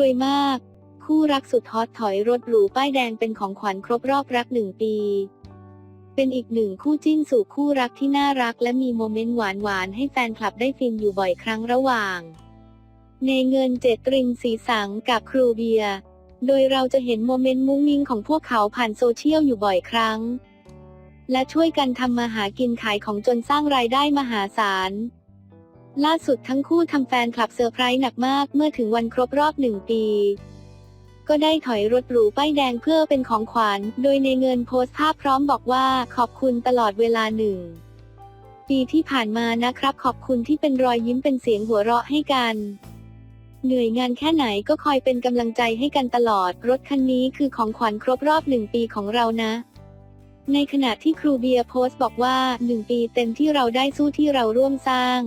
รวยมาก คู่รักสุดฮอตถอยรถหรูป้ายแดงเป็นของขวัญครบรอบรักหนึ่งปี เป็นอีกหนึ่งคู่จิ้นสู่คู่รักที่น่ารัก และมีโมเมนต์หวานๆให้แฟนคลับได้ฟินอยู่บ่อยครั้งระหว่างเนเงินเจตรินสีสังกับครูเบียร์โดยเราจะเห็นโมเมนต์มุ้งมิ้งของพวกเขาผ่านโซเชียลอยู่บ่อยครั้ง และช่วยกันทำมาหากินขายของจนสร้างรายได้มหาศาล ล่าสุดทั้งคู่ทำแฟนคลับเซอร์ไพรส์หนักมากเมื่อถึงวันครบรอบหนึ่งปี ก็ได้ถอยรถหรูป้ายแดงเพื่อเป็นของขวัญ โดยในเงินโพสต์ภาพพร้อมบอกว่าขอบคุณตลอดเวลาหนึ่ง ปีที่ผ่านมานะครับ ขอบคุณที่เป็นรอยยิ้มเป็นเสียงหัวเราะให้กัน เหนื่อยงานแค่ไหนก็คอยเป็นกำลังใจให้กันตลอด รถคันนี้คือของขวัญครบรอบหนึ่งปีของเรานะในขณะที่ครูเบียร์โพสต์บอกว่าหนึ่งปีเต็มที่เราได้สู้ที่เราร่วมสร้าง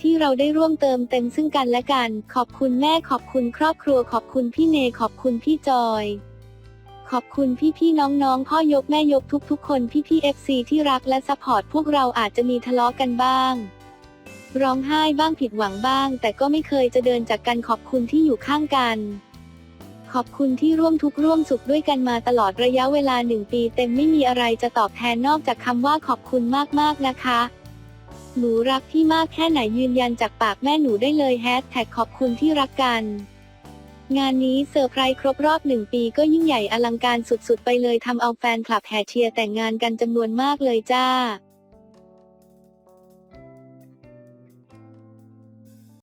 ที่เราได้ร่วมเติมเต็มซึ่งกันและกัน ขอบคุณแม่ขอบคุณครอบครัว ขอบคุณพี่เนขอบคุณพี่จอย ขอบคุณพี่พี่ๆน้องๆพ่อยกแม่ยกทุกๆคนพี่พี่เอฟซีที่รักและซัพพอร์ตพวกเราอาจจะมีทะเลาะกันบ้าง ร้องไห้บ้างผิดหวังบ้าง แต่ก็ไม่เคยจะเดินจากกันขอบคุณที่อยู่ข้างกันขอบคุณที่ร่วมทุกข์ร่วมสุขด้วยกันมาตลอดระยะเวลาหนึ่งปีเต็มไม่มีอะไรจะตอบแทนนอกจากคำว่าขอบคุณมากๆนะคะ หนูรักพี่มากแค่ไหนยืนยันจากปากแม่หนูได้เลยแฮชแท็กขอบคุณที่รักกัน งานนี้เซอร์ไพรส์ครบรอบหนึ่งปีก็ยิ่งใหญ่อลังการสุดๆ ไปเลยทำเอาแฟนคลับแห่เชียร์แต่งงานกันจำนวนมากเลยจ้า